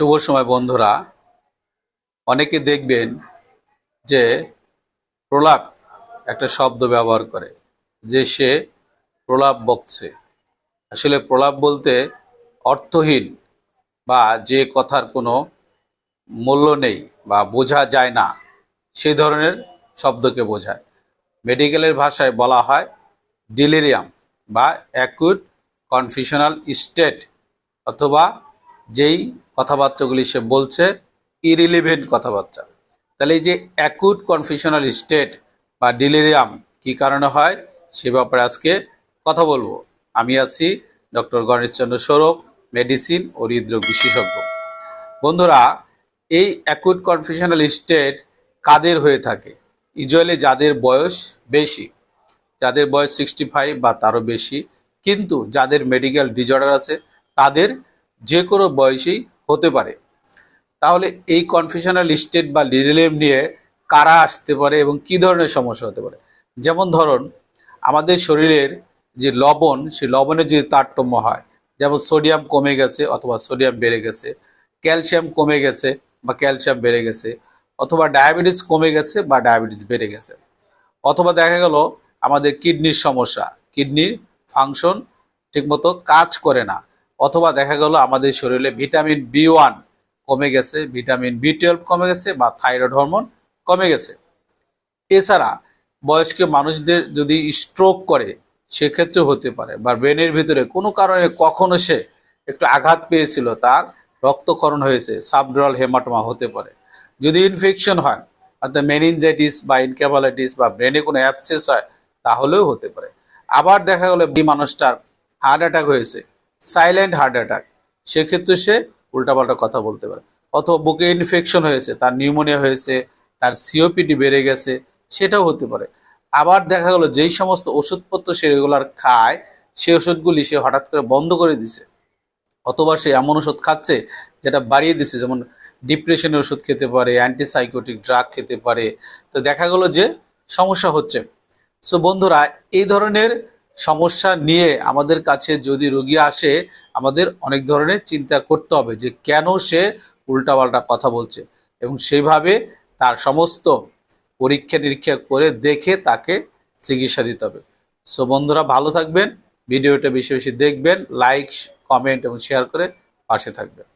শুভ সময়, বন্ধুরা। অনেকে দেখবেন যে প্রলাপ একটা শব্দ ব্যবহার করে, যে সে প্রলাপ বকছে। আসলে প্রলাপ বলতে অর্থহীন বা যে কথার কোনো মূল্য নেই বা বোঝা যায় না, সেই ধরনের শব্দকে বোঝায়। মেডিকেলের ভাষায় বলা হয় ডিলেরিয়াম বা অ্যাকুট কনফিউশনাল স্টেট অথবা যেই কথাবার্তাগুলি সে বলছে ইরিলিভেন্ট কথাবার্তা। তাহলে এই যে অ্যাকুট কনফিউশনাল স্টেট বা ডিলেরিয়াম কি কারণে হয়, সে ব্যাপারে আজকে কথা বলব। আমি আছি ডক্টর গণেশচন্দ্র সৌরভ মেডিসিন ও হৃদরোগ বিশেষজ্ঞ। বন্ধুরা, এই অ্যাকুট কনফিউশনাল স্টেট কাদের হয়ে থাকে? ইউজুয়ালি যাদের বয়স বেশি, যাদের বয়স সিক্সটি ফাইভ বা তারও বেশি, কিন্তু যাদের মেডিকেল ডিজর্ডার আছে, তাদের যে কোনো বয়সেই হতে পারে। তাহলে এই কনফিউশনাল স্টেট বা ডিরেলিয়াম নিয়ে কারা আসতে পারে এবং কি ধরনের সমস্যা হতে পারে? যেমন ধরুন, আমাদের শরীরের যে লবণ, সেই লবণের যদি তারতম্য হয়, যেমন সোডিয়াম কমে গেছে অথবা সোডিয়াম বেড়ে গেছে ক্যালসিয়াম কমে গেছে বা ক্যালসিয়াম বেড়ে গেছে, অথবা ডায়াবেটিস কমে গেছে বা ডায়াবেটিস বেড়ে গেছে। অথবা দেখা গেল, আমাদের কিডনির সমস্যা কিডনির ফাংশন ঠিকমতো কাজ করে না। অথবা দেখা গেল আমাদের শরীরে ভিটামিন বি ওয়ান কমে গেছে, ভিটামিন বি টুয়েলভ কমে গেছে বা থাইরয়েড হরমোন কমে গেছে। এছাড়া বয়স্ক মানুষদের যদি স্ট্রোক করে সেক্ষেত্রে হতে পারে বা ব্রেনের ভিতরে কোনো কারণে কখনো সে একটু আঘাত পেয়েছিল, তার রক্তক্ষরণ হয়েছে সাবড্রাল হেমাটোমা হতে পারে। যদি ইনফেকশন হয়, অর্থাৎ মেনিনজাইটিস বা ইনক্যাপালাইটিস বা ব্রেনে কোনো অ্যাপসেস হয়, তাহলেও হতে পারে। আবার দেখা গেলো এই মানুষটার হার্ট অ্যাটাক হয়েছে সাইলেন্ট হার্ট অ্যাটাক। সেক্ষেত্রে সে উল্টাপাল্টা কথা বলতে পারে। অথবা বুকে ইনফেকশন হয়েছে, তার নিউমোনিয়া হয়েছে, তার সিওপিডি বেড়ে গেছে, সেটাও হতে পারে। আবার দেখা গেলো যেই সমস্ত ওষুধপত্র সে রেগুলার খায়, সেই ওষুধগুলি সে হঠাৎ করে বন্ধ করে দিছে। অথবা সে এমন ওষুধ খাচ্ছে যেটা বাড়িয়ে দিছে, যেমন ডিপ্রেশনের ওষুধ খেতে পারে অ্যান্টিসাইকোটিক ড্রাগ খেতে পারে। তো দেখা গেলো যে সমস্যা হচ্ছে। সো বন্ধুরা, এই ধরনের সমস্যা নিয়ে আমাদের কাছে যদি রোগী আসে, আমাদের অনেক ধরনের চিন্তা করতে হবে যে কেন সে উল্টাপাল্টা কথা বলছে এবং সেইভাবে তার সমস্ত পরীক্ষা নিরীক্ষা করে দেখে তাকে চিকিৎসা দিতে হবে। সো বন্ধুরা, ভালো থাকবেন, ভিডিওটা বেশি বেশি দেখবেন লাইক কমেন্ট এবং শেয়ার করে পাশে থাকবেন।